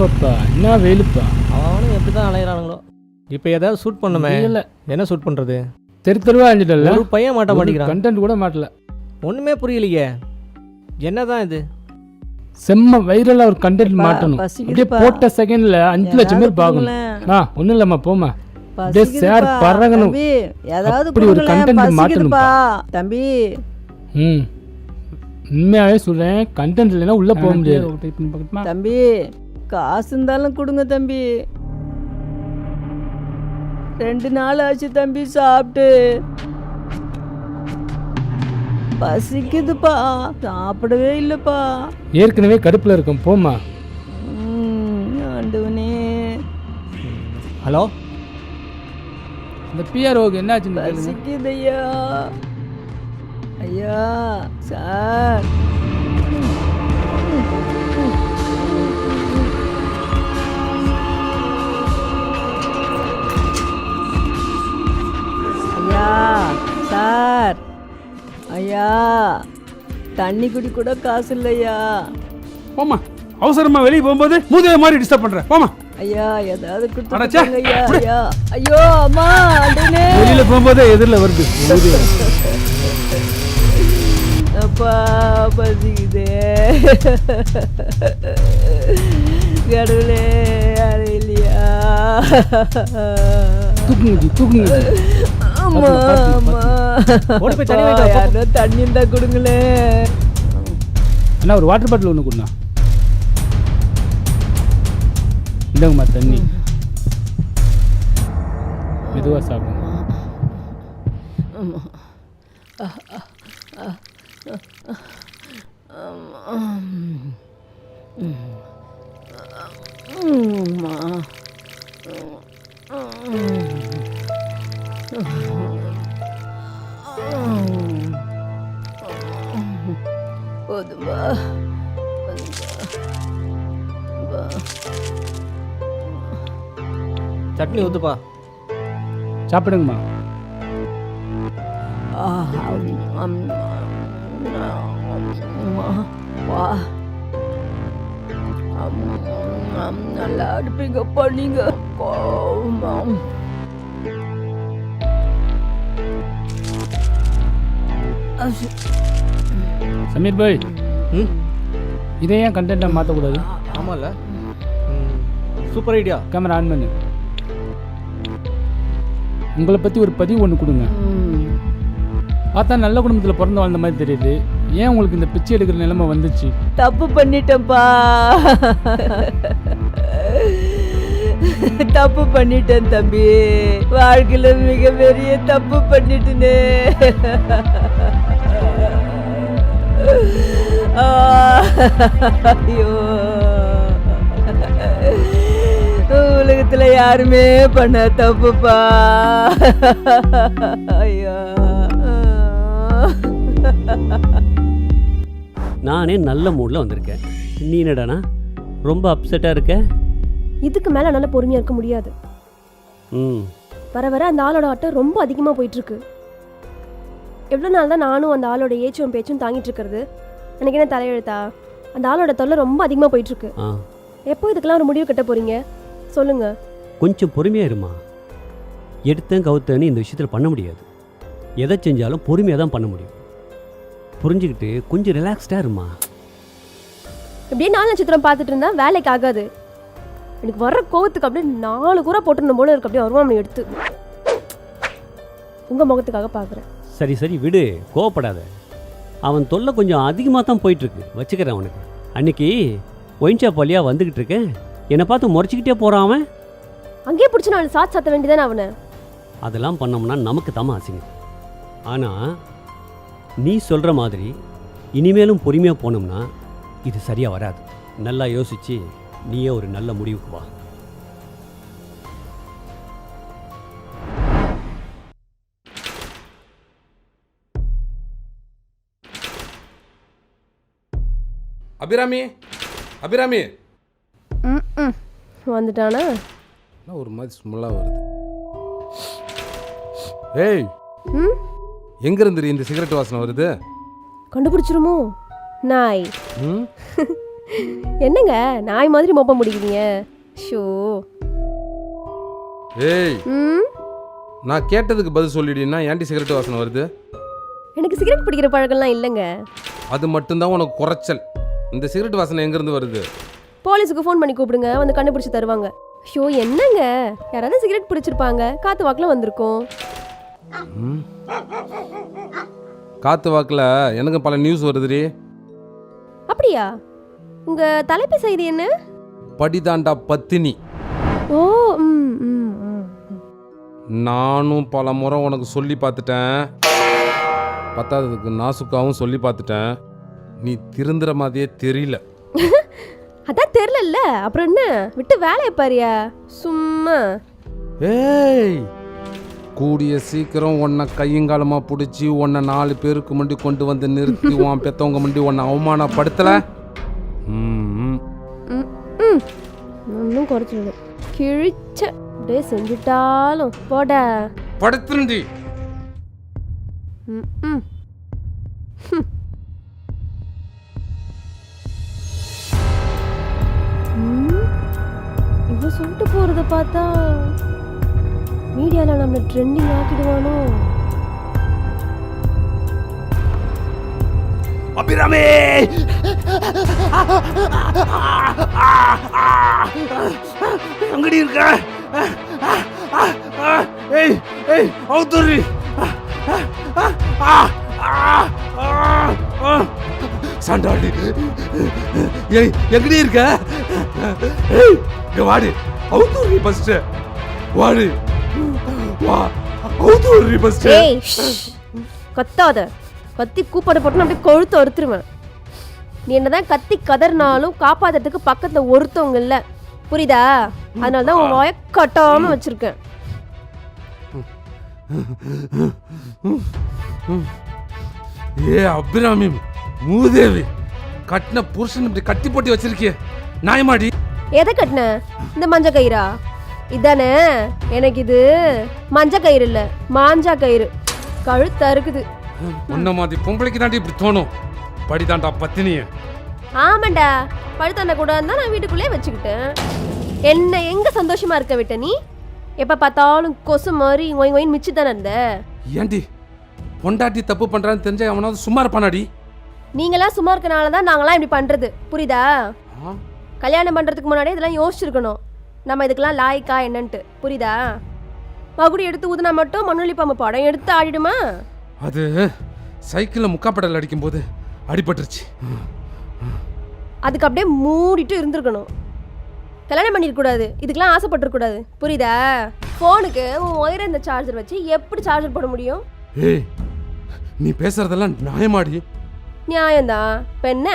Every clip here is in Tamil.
அப்பப்பப்பா என்ன வெயிலுப்பா? அவனும் எப்படி தான் அலையிறானுங்களோ. இப்போ ஏதாவது ஷூட் பண்ணுமே. இல்லை. என்ன ஷூட் பண்ணுறது தெரு தெருவா அழிஞ்சிட்டல ஒரு பையன் மாட்ட மாட்டேங்கிறான். கண்டென்ட் கூட மாட்டல. ஒன்றுமே புரியலையே. என்னதான் இது? செம்ம வைரலா ஒரு கண்டென்ட் மாட்டணும். அப்படியே. போட்ட செகண்ட்ல அஞ்சு லட்சம் பேர் பார்க்கணும் ஆ ஒன்றும் இல்லைம்மா போமா அப்படியே சேர் பறகணும் ஏதாவது அப்படி ஒரு content பசிக்குதுப்பா. தம்பி. ம். உண்மையாவே சொல்றேன் கண்டென்ட் இல்லைன்னா உள்ள போக முடியாது. தம்பி. காசு இருந்தாலும் கொடுங்க தம்பி. ரெண்டு நாள் ஆச்சு தம்பி சாப்பிட்டு. பசிக்குதுப்பா. சாப்பிடவே இல்லைப்பா. ஏற்கனவே கடுப்புல இருக்கும் போமா ம், ஆண்டவனே. ஹலோ? இந்த பிஆர்ஓக்கு கேளுங்க. பசிக்குது ஐயா ஐயா சார். ஐயா தண்ணி குடி கூட காசு இல்லையா? போமா அவசரமா வெளியே போகும்போது மூதைய மாதிரி டிஸ்டர்ப் பண்ற. போமா ஐயா ஏதாவது கொடுத்துருங்க ஐயா ஐயா. ஐயோ அம்மா ஆண்டவனே வெளியில போகும்போதே எதிரில் வருது மூதேவி. அப்பா பசிக்குதே. கடவுளே இல்லையா? தூக்குங்க தூக்குங்க. அம்மா அம்மா. ஓடி போய் தண்ணி வாங்கிட்டு வா, போ. யாருன்னா தண்ணி இருந்தா கொடுங்களேன் அண்ணா ஒரு வாட்டர் பாட்டில் ஒன்று கொடுண்ணா. இந்தாங்கம்மா தண்ணி. மெதுவாக சாப்பிடுங்க. அம்மா சட்னி ஊற்றுப்பா சாப்பிடுங்கம்மா. நல்லா அடிப்பீங்கப்பா நீங்க. சமீர் பாய். ம். இதை ஏன் கண்டென்ட்டாக மாற்றக்கூடாது ஆமாம்ல சூப்பர் ஐடியா. கேமரா ஆன் பண்ணு. உங்களை பற்றி ஒரு பதிவு ஒன்று கொடுங்க. பார்த்தா நல்ல குடும்பத்தில் பிறந்து வாழ்ந்த மாதிரி தெரியுது. ஏன் உங்களுக்கு இந்த பிச்சை எடுக்கிற நிலைமை வந்துச்சு? தப்பு பண்ணிட்டேன்ப்பா. தப்பு பண்ணிட்டேன் தம்பி. வாழ்க்கையில மிகப்பெரிய தப்பு பண்ணிட்டேனே. ஐயோ. உலகத்துல யாருமே பண்ண தப்புப்பா. ஐயோ. நானே நல்ல மூடில் வந்திருக்கேன். நீ என்னடானா ரொம்ப அப்செட்டாக இருக்க? இதுக்கு மேலே என்னால் பொறுமையாக இருக்க முடியாது. ம். வர வர அந்த ஆளோட ஆட்டம் ரொம்ப அதிகமாக போயிட்டுருக்கு. எவ்வளோ நாள் தான் நானும் அந்த ஆளோட ஏச்சும் பேச்சும் தாங்கிட்டு இருக்கிறது? எனக்கு என்ன தலையெழுத்தா? அந்த ஆளோட தொல்லை ரொம்ப அதிகமாக போயிட்டுருக்கு. ஆ. எப்போ இதுக்கெல்லாம் ஒரு முடிவு கட்ட போறீங்க? சொல்லுங்க. கொஞ்சம் பொறுமையாக இருமா. எடுத்தேன் கவுத்தேன்னு இந்த விஷயத்தில் பண்ண முடியாது. எதை செஞ்சாலும் பொறுமையாக தான் பண்ண முடியும். புரிஞ்சுக்கிட்டு கொஞ்சம் ரிலாக்ஸ்டாக இருமா. இப்படியே நாலு நட்சத்திரம் பார்த்துட்டு இருந்தா வேலைக்கு ஆகாது. எனக்கு வர்ற கோவத்துக்கு அப்படியே நாலு கூரை போட்டுருந்த போல இருக்கு. அப்படியே வருவாம எடுத்து. உங்க முகத்துக்காக பார்க்குறேன். சரி சரி விடு. கோவப்படாத. அவன் தொல்லை கொஞ்சம் அதிகமாக தான் போயிட்டுருக்கு வச்சுக்கிறேன் அவனுக்கு. அன்னைக்கு ஒயின் ஷாப் வழியாக வந்துக்கிட்டு இருக்கேன். என்னை பார்த்து முறைச்சிக்கிட்டே போகிறான் அவன். அங்கேயே பிடிச்சி நாலு சாத் சாத்த வேண்டியதானே அவனை? அதெல்லாம் பண்ணோம்னா நமக்கு தம அசிங்கம். ஆனால் நீ சொல்கிற மாதிரி இனிமேலும் பொறுமையாக போனோம்னா இது சரியாக வராது. நல்லா யோசிச்சு நீயே ஒரு நல்ல முடிவுக்கு வா. அபிராமி அபிராமி. வந்துட்டானா? என்ன ஒரு மாதிரி ஸ்மெல்லாக வருது? ஏய்! ம்? எங்க இருந்து இந்த சிகரெட் வாசனை வருது? கண்டுபிடிச்சிருமோ? நாய். ம்? என்னங்க? நாய் மாதிரி மொப்ப முடிக்கிறீங்க? ஷோ. ஏய்! ம்? நான் கேட்டதுக்கு பதில் சொல்லிடுனா ஏன்டி சிகரெட் வாசனை வருது? எனக்கு சிகரெட் பிடிக்கிற பழக்கம்லாம் இல்லைங்க. அது மட்டும்தான் உனக்கு குறைச்சல். இந்த சிகரெட் வாசனை எங்கேருந்து வருது? போலீஸுக்கு ஃபோன் பண்ணி கூப்பிடுங்க வந்து கண்டுபிடிச்சு தருவாங்க. ஷோ என்னங்க? யாராவது சிகரெட் பிடிச்சிருப்பாங்க. காத்து வாக்கில் வந்திருக்கோம். காத்து வாக்கில் எனக்கு பல நியூஸ் வருதுடி. அப்படியா? உங்க தலைப்பு செய்தி என்ன? படிதாண்டா பத்தினி. ஓ ம் ம் ம். நானும் பல முறை உனக்கு சொல்லி பார்த்துட்டேன். பத்தாததுக்கு நாசுக்காவும் சொல்லி பார்த்துட்டேன். நீ திருந்துற மாதிரியே தெரியல. அதான் தெரிலல்ல அப்புறம் என்ன? விட்டு வேலையை பாரியா. சும்மா. ஏய் கூடிய சீக்கிரம் உன்னை கையங்காலமா பிடிச்சி உன்னை நாலு பேருக்கு முன்னாடி கொண்டு வந்து நிறுத்தி உன் பெத்தவங்க முன்னாடி உன்னை அவமானப்படுத்தல? ஒன்றும் குறைச்சிடல கிழிச்ச அப்படியே செஞ்சுட்டாலும் போட. படுத்துருண்டி. ம் ம். பார்த்தா மீடியாவில் நம்மள ட்ரெண்டிங் ஆக்கிடுவானோ? அபிராமி! அங்கடி இருக்க? ஏய் ஏய் அவுத்துரி சாண்டாடி ஏய் எங்கடி இருக்க? ஏய் இங்க வாடு. அவுத்துரி ஃபர்ஸ்ட் வாடு. வா. அவுத்துரி ஃபர்ஸ்ட் ஏய் ஷ். கத்தாத. கத்தி கூப்பாடு போட்டு அப்படியே கொழுத்து அறுத்துருவேன். நீ என்னதான் கத்தி கதறினாலும் காப்பாத்துறதுக்கு பக்கத்துல ஒருத்தவங்க இல்ல. புரியுதா? அதனால தான் உன் வாய கட்டாம வச்சிருக்கேன். ஏ அபிராமி மூதேவி கட்டின புருஷன் இப்படி கட்டி போட்டு வச்சிருக்கிய. நாயமாடி. எதை கட்டின? இந்த மஞ்ச கயிறா? இதானே எனக்கு இது மஞ்ச கயிறு இல்ல மாஞ்சா கயிறு. கழுத்து அறுக்குது உன்ன மாதிரி பொம்பளைக்கு தாண்டி இப்படி தோணும். படிதாண்டா பத்தினிய. ஆமாண்டா பழுத்தாண்ட கூட இருந்தா நான் வீட்டுக்குள்ளே வச்சுக்கிட்டேன். என்ன எங்க சந்தோஷமா இருக்க விட்ட நீ? எப்ப பார்த்தாலும் கொசு மாதிரி ஒய் ஒயின் மிச்சு தானே இருந்த? ஏண்டி பொண்டாட்டி தப்பு பண்றான்னு தெரிஞ்சா அவனாவது சும்மா இருப்பானாடி? நீங்களாம் சும்மா இருக்கனால தான் நாங்களாம் இப்படி பண்றது. புரியுதா? கல்யாணம் பண்றதுக்கு முன்னாடி இதெல்லாம் யோசிச்சிருக்கணும். நம்ம இதுக்கெல்லாம் லாய்க்கா என்னன்ட்டு. புரியுதா? மகுடி எடுத்து ஊதுனா மட்டும் மண்ணுளி பாம்பு படம் எடுத்து ஆடிடுமா? அது சைக்கிளில் முக்காப்படல் அடிக்கும்போது அடிபட்டுருச்சு. அதுக்கு அப்படியே மூடிட்டு இருந்திருக்கணும். கல்யாணம் பண்ணிருக்கூடாது இதுக்கெல்லாம் ஆசைப்பட்டிருக்கூடாது புரியுதா? ஃபோனுக்கு உன் ஒயரை இந்த சார்ஜர் வச்சு எப்படி சார்ஜர் போட முடியும்? ஏய் நீ பேசுறதெல்லாம் நியாயமாடி. நியாயம்தான். இப்போ என்ன?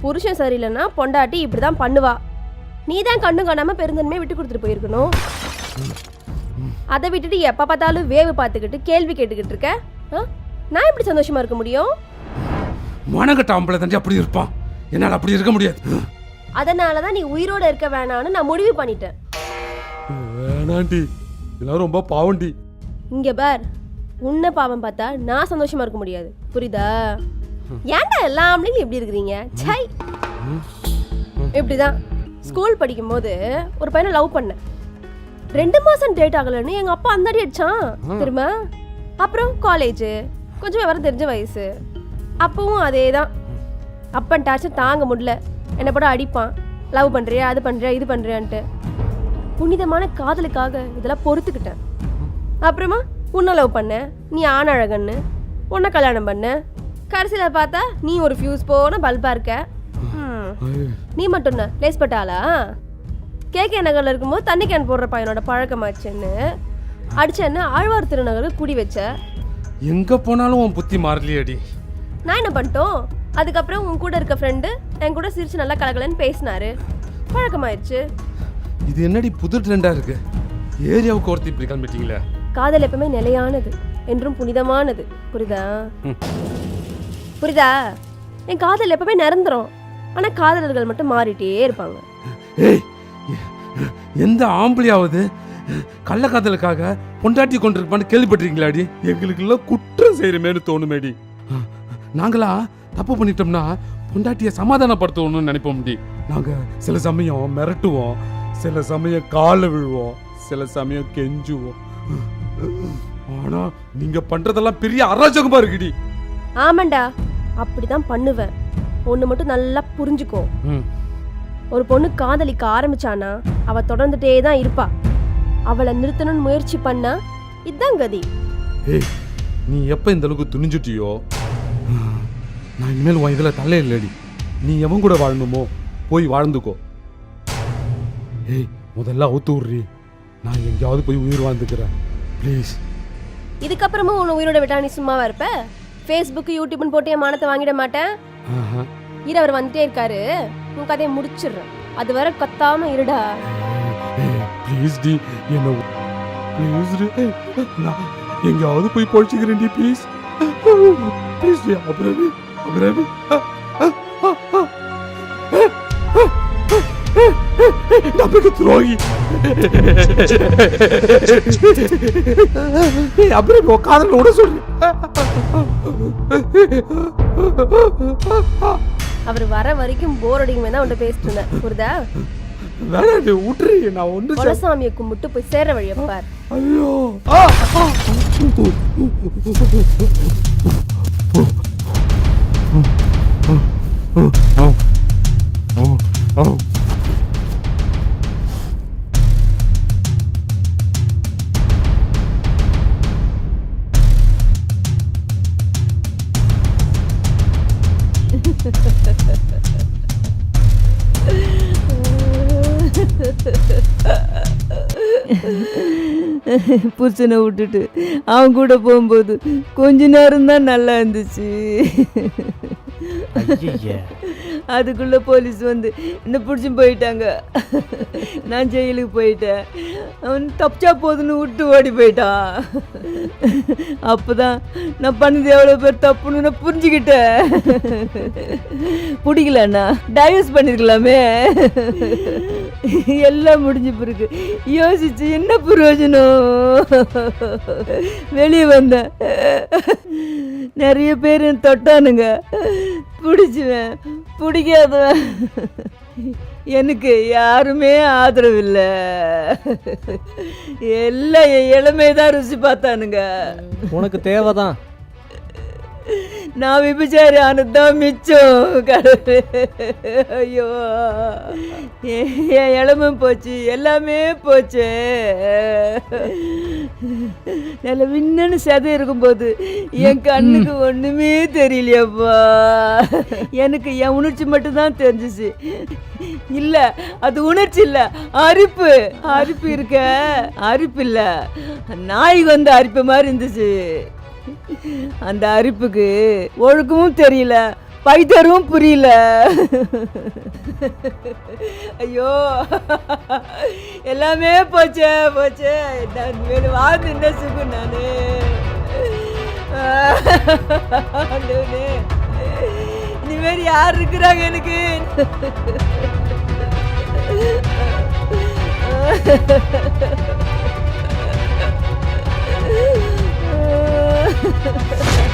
புருஷன் சரியில்லைன்னா பொண்டாட்டி இப்படி தான் பண்ணுவா. நீ தான் கண்ணும் காணாம பெருந்தன்மையை விட்டு கொடுத்துட்டு போயிருக்கணும். அதை விட்டுட்டு எப்போ பார்த்தாலும் வேவு பார்த்துக்கிட்டு கேள்வி கேட்டுக்கிட்டு இருக்க? ஆ? நான் எப்படி சந்தோஷமா இருக்க முடியும்? மனகட்ட ஆம்பளை தாண்டி அப்படி இருப்பான். என்னால் அப்படி இருக்க முடியாது. அதனால தான் நீ உயிரோட இருக்க வேணாம்னு நான் முடிவு பண்ணிட்டேன். வேணாண்டி. இதெல்லாம் ரொம்ப பாவண்டி. இங்க பார் உன்னை பாவம் பார்த்தா நான் சந்தோஷமா இருக்க முடியாது. புரியுதா? ஏன்டா எல்லா ஆம்பளைங்களும் இப்படி இருக்கிறீங்க? சை இப்படிதான். ஸ்கூல் படிக்கும்போது ஒரு பையனை லவ் பண்ணேன். ரெண்டு மாசம் டேட் ஆகலன்னு எங்க அப்பா அந்தாடி அடிச்சான். திரும்ப அப்புறம் காலேஜ் கொஞ்சம் விவரம் தெரிஞ்ச வயசு. அப்பவும் அதே தான் அப்பன் டார்ச்சர் தாங்க முடியல. என்னை போட அடிப்பான். லவ் பண்றியா அது பண்றியா இது பண்றியான்ட்டு. புனிதமான காதலுக்காக இதெல்லாம் பொறுத்துக்கிட்டேன். அப்புறமா உன்னை லவ் பண்ண நீ ஆண் அழகன்னு உன்னை கல்யாணம் பண்ண கடைசியில் பார்த்தா நீ ஒரு ஃபியூஸ் போன பல்பா இருக்க. நீ மட்டும் என்ன லேஸ் பட்டாளா? கேகே நகரில் இருக்கும்போது தண்ணி கேன் போடுற பையனோட பழக்கமாச்சுன்னு அடிச்சேன்னு ஆழ்வார் திருநகருக்கு குடி வச்ச. எங்க போனாலும் உன் புத்தி மாறலையேடி. நான் என்ன பண்ணிட்டோம்? அதுக்கப்புறம் உன் கூட இருக்க ஃப்ரெண்டு என் கூட சிரிச்சு நல்லா கலகலன்னு பேசினாரு. பழக்கமாயிருச்சு. இது என்னடி புது ட்ரெண்டா இருக்கு? ஏரியாவுக்கு ஒருத்தி இப்படி கிளம்பிட்டீங்களே? காதல் எப்பவுமே நிலையானது என்றும் புனிதமானது. புரியுதா. புரியுதா? என் காதல் எப்பவுமே நிரந்தரம். ஆனா காதலர்கள் மட்டும் மாறிட்டே இருப்பாங்க. ஏய் எ- எந்த ஆம்பளையாவது கள்ளக்காதலுக்காக பொண்டாட்டி கொண்டிருப்பான்னு கேள்விப்பட்டிருக்கீங்களாடி? எங்களுக்கெல்லாம் குற்றம் செய்யறமேனு தோணுமேடி. நாங்களா தப்பு பண்ணிட்டோம்னா பொண்டாட்டிய சமாதானப்படுத்தணும்னு நினைப்போம் டி. நாங்க சில சமயம் மிரட்டுவோம் சில சமயம் காலை விழுவோம் சில சமயம் கெஞ்சுவோம். ஆனா நீங்க பண்றதெல்லாம் பெரிய அராஜகமா இருக்குடி. ஆமாண்டா. அப்படிதான் பண்ணுவேன். ஒன்று மட்டும் நல்லா புரிஞ்சுக்கோ. ம். ஒரு பொண்ணு காதலிக்க ஆரம்பிச்சானா அவ தொடர்ந்துட்டே தான் இருப்பா. அவளை நிறுத்தணும்னு முயற்சி பண்ணா இதான் கதி. நீ எப்ப இந்த அளவுக்கு துணிஞ்சுட்டியோ? நான் இனிமேல் உன் இதுல தலை இல்லடி நீ எவன் கூட வாழணுமோ போய் வாழ்ந்துக்கோ. ஏய் முதல்ல அவுத்து விட்றி. நான் எங்கேயாவது போய் உயிர் வாழ்ந்துக்கிறேன். ப்ளீஸ். இதுக்கப்புறமும் உன்னை உயிரோட விட்டா நீ சும்மாவா இருப்ப? ஃபேஸ்புக் யூடியூப்னு போட்டு என் மானத்தை வாங்கிட மாட்டேன். இரு அவர் வந்துட்டே இருக்காரு. உன் கதையை முடிச்சிடுறேன். அது வரை கத்தாம இருடா. ப்ளீஸ் டி என்ன ப்ளீஸ் டி நான் எங்கேயாவது போய் பொழிச்சுக்கிறேன் டி ப்ளீஸ் ப்ளீஸ் டி அப்புறமே அப்புறமே நமக்கு துரோகி அப்புறம் உன் காதல விட சொல்றேன் அவர் வர வரைக்கும் போர் அடிக்குமே தான் உன்ட்ட பேசிட்டு இருந்தேன் புரியுதா வேணாம் நீ விட்டுரு நான் ஒன்று குலசாமியை கும்பிட்டு போய் சேர்ற வழியை பார் ஐயோ ஆ. புருஷனை விட்டுட்டு அவன் கூட போகும்போது கொஞ்ச நேரம் தான் நல்லா இருந்துச்சு. அதுக்குள்ளே போலீஸ் வந்து என்ன பிடிச்சி போயிட்டாங்க? நான் ஜெயிலுக்கு போயிட்டேன். அவன் தப்பிச்சா போதுன்னு விட்டு ஓடி போயிட்டான் அப்போ தான் நான் பண்ணது எவ்வளோ பேர் தப்புன்னு நான் புரிஞ்சுக்கிட்டேன். பிடிக்கலண்ணா. டைவர்ஸ் பண்ணிருக்கலாமே. எல்லாம் முடிஞ்ச பிறகு யோசிச்சு என்ன பிரயோஜனம்? வெளியே வந்தேன். நிறைய பேர் தொட்டானுங்க. பிடிச்சுவேன். பிடிக்காதவன். எனக்கு யாருமே ஆதரவு இல்லை எல்லாம் என் இளமையை தான் ருசி பார்த்தானுங்க. உனக்கு தேவைதான். நான் விபச்சாரி ஆனதுதான் மிச்சம் கடவுளே ஐயோ என் என் போச்சு எல்லாமே போச்சு நல்ல விண்ணன்னு செதை இருக்கும்போது என் கண்ணுக்கு ஒன்றுமே தெரியலையப்பா எனக்கு என் உணர்ச்சி மட்டும்தான் தெரிஞ்சிச்சு இல்ல அது உணர்ச்சி இல்ல அரிப்பு அரிப்பு இருக்க அரிப்பு இல்ல நாய்க்கு வந்து அரிப்பு மாதிரி இருந்துச்சு அந்த அரிப்புக்கு ஒழுக்கமும் தெரியல பைத்தரும் புரியல. ஐயோ எல்லாமே போச்சே போச்சே. நான் வேணும் வாழ்ந்து என்ன சுகம் நானு? இனிமேல் யார் இருக்கிறாங்க எனக்கு? Ha ha ha ha!